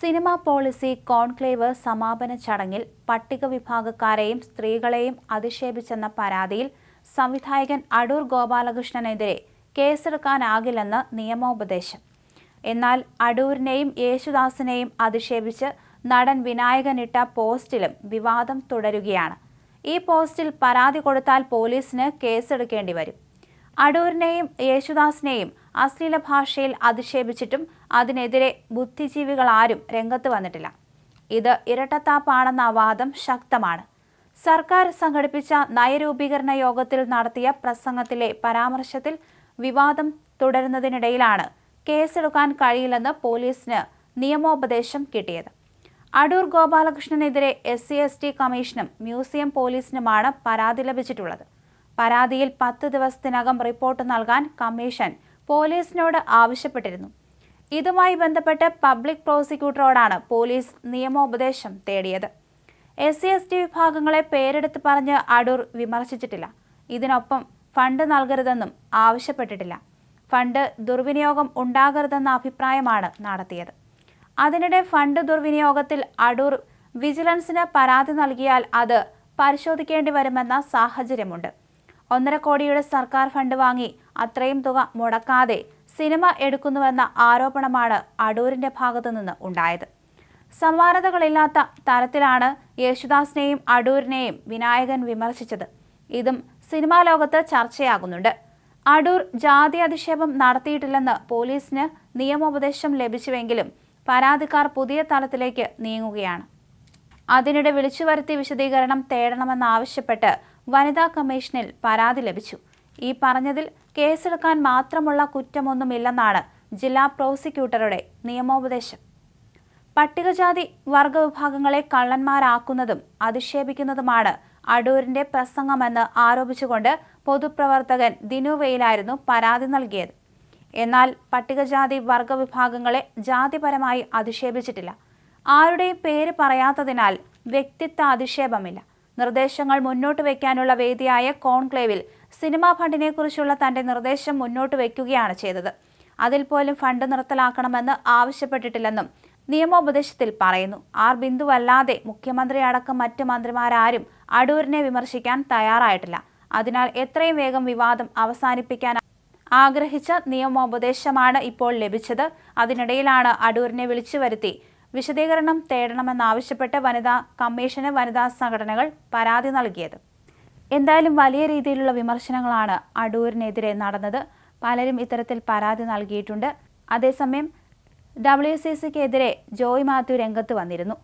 Cinema policy conclave സമാപന ചടങ്ങിൽ പട്ടിക വിഭാഗക്കാരെയും സ്ത്രീകളെയും അധിക്ഷേപിച്ചെന്ന പരാതിയിൽ സംവിധായകൻ അടൂർ ഗോപാലകൃഷ്ണനെതിരെ കേസെടുക്കാനാകില്ലെന്ന് നിയമോപദേശം. എന്നാൽ അടൂരിനെയും യേശുദാസിനെയും അധിക്ഷേപിച്ച് നടൻ വിനായകനിട്ട പോസ്റ്റിലും വിവാദം തുടരുകയാണ്. ഈ പോസ്റ്റിൽ പരാതി കൊടുത്താൽ പോലീസിന് കേസെടുക്കേണ്ടി വരും. അടൂരിനെയും യേശുദാസിനെയും അശ്ലീല ഭാഷയിൽ അധിക്ഷേപിച്ചിട്ടും അതിനെതിരെ ബുദ്ധിജീവികൾ ആരും രംഗത്ത് വന്നിട്ടില്ല. ഇത് ഇരട്ടത്താപ്പാണെന്ന വാദം ശക്തമാണ്. സർക്കാർ സംഘടിപ്പിച്ച നയരൂപീകരണ യോഗത്തിൽ നടത്തിയ പ്രസംഗത്തിലെ പരാമർശത്തിൽ വിവാദം തുടരുന്നതിനിടയിലാണ് കേസെടുക്കാൻ കഴിയില്ലെന്ന് പോലീസിന് നിയമോപദേശം കിട്ടിയത്. അടൂർ ഗോപാലകൃഷ്ണനെതിരെ എസ് സി എസ് ടി കമ്മീഷനും മ്യൂസിയം പോലീസിനുമാണ് പരാതി ലഭിച്ചിട്ടുള്ളത്. പരാതിയിൽ പത്ത് ദിവസത്തിനകം റിപ്പോർട്ട് നൽകാൻ കമ്മീഷൻ പോലീസിനോട് ആവശ്യപ്പെട്ടിരുന്നു. ഇതുമായി ബന്ധപ്പെട്ട് പബ്ലിക് പ്രോസിക്യൂട്ടറോടാണ് പോലീസ് നിയമോപദേശം തേടിയത്. എസ് സി എസ് ടി വിഭാഗങ്ങളെ പേരെടുത്ത് പറഞ്ഞ് അടൂർ വിമർശിച്ചിട്ടില്ല. ഇതിനൊപ്പം ഫണ്ട് നൽകരുതെന്നും ആവശ്യപ്പെട്ടിട്ടില്ല. ഫണ്ട് ദുർവിനിയോഗം ഉണ്ടാകരുതെന്ന അഭിപ്രായമാണ് നടത്തിയത്. അതിനിടെ ഫണ്ട് ദുർവിനിയോഗത്തിൽ അടൂർ വിജിലൻസിന് പരാതി നൽകിയാൽ അത് പരിശോധിക്കേണ്ടി വരുമെന്ന സാഹചര്യമുണ്ട്. ഒന്നര കോടിയുടെ സർക്കാർ ഫണ്ട് വാങ്ങി അത്രയും തുക മുടക്കാതെ സിനിമ എടുക്കുന്നുവെന്ന ആരോപണമാണ് അടൂരിന്റെ ഭാഗത്തുനിന്ന് ഉണ്ടായത്. സമാനതകളില്ലാത്ത തരത്തിലാണ് യേശുദാസിനെയും അടൂരിനെയും വിനായകൻ വിമർശിച്ചത്. ഇതും സിനിമാ ലോകത്ത് ചർച്ചയാകുന്നുണ്ട്. അടൂർ ജാതി അധിക്ഷേപം നടത്തിയിട്ടില്ലെന്ന് പോലീസിന് നിയമോപദേശം ലഭിച്ചുവെങ്കിലും പരാതിക്കാർ പുതിയ തലത്തിലേക്ക് നീങ്ങുകയാണ്. അതിനിടെ വിളിച്ചു വരുത്തി വിശദീകരണം തേടണമെന്നാവശ്യപ്പെട്ട് വനിതാ കമ്മീഷനിൽ പരാതി ലഭിച്ചു. ഈ പറഞ്ഞതിൽ കേസെടുക്കാൻ മാത്രമുള്ള കുറ്റമൊന്നുമില്ലെന്നാണ് ജില്ലാ പ്രോസിക്യൂട്ടറുടെ നിയമോപദേശം. പട്ടികജാതി വർഗവിഭാഗങ്ങളെ കള്ളന്മാരാക്കുന്നതും അധിക്ഷേപിക്കുന്നതുമാണ് അടൂരിന്റെ പ്രസംഗമെന്ന് ആരോപിച്ചുകൊണ്ട് പൊതുപ്രവർത്തകൻ ദിനു വെയിലായിരുന്നു പരാതി നൽകിയത്. എന്നാൽ പട്ടികജാതി വർഗവിഭാഗങ്ങളെ ജാതിപരമായി അധിക്ഷേപിച്ചിട്ടില്ല. ആരുടെയും പേര് പറയാത്തതിനാൽ വ്യക്തിത്വ അധിക്ഷേപമില്ല. നിർദ്ദേശങ്ങൾ മുന്നോട്ട് വയ്ക്കാനുള്ള വേദിയായ കോൺക്ലേവിൽ സിനിമാ ഫണ്ടിനെക്കുറിച്ചുള്ള തന്റെ നിർദ്ദേശം മുന്നോട്ട് വയ്ക്കുകയാണ് ചെയ്തത്. അതിൽ പോലും ഫണ്ട് നിർത്തലാക്കണമെന്ന് ആവശ്യപ്പെട്ടിട്ടില്ലെന്നും നിയമോപദേശത്തിൽ പറയുന്നു. ആർ ബിന്ദുവല്ലാതെ മുഖ്യമന്ത്രി അടക്കം മറ്റ് മന്ത്രിമാരാരും അടൂരിനെ വിമർശിക്കാൻ തയ്യാറായിട്ടില്ല. അതിനാൽ എത്രയും വേഗം വിവാദം അവസാനിപ്പിക്കാൻ ആഗ്രഹിച്ച നിയമോപദേശമാണ് ഇപ്പോൾ ലഭിച്ചത്. അതിനിടയിലാണ് അടൂരിനെ വിളിച്ചു വരുത്തി വിശദീകരണം തേടണമെന്നാവശ്യപ്പെട്ട് വനിതാ കമ്മീഷന് വനിതാ സംഘടനകൾ പരാതി നൽകിയത്. എന്തായാലും വലിയ രീതിയിലുള്ള വിമർശനങ്ങളാണ് അടൂരിനെതിരെ നടന്നത്. പലരും ഇത്തരത്തിൽ പരാതി നൽകിയിട്ടുണ്ട്. അതേസമയം ഡബ്ല്യു സി സിക്കെതിരെ ജോയ് മാത്യു രംഗത്ത് വന്നിരുന്നു.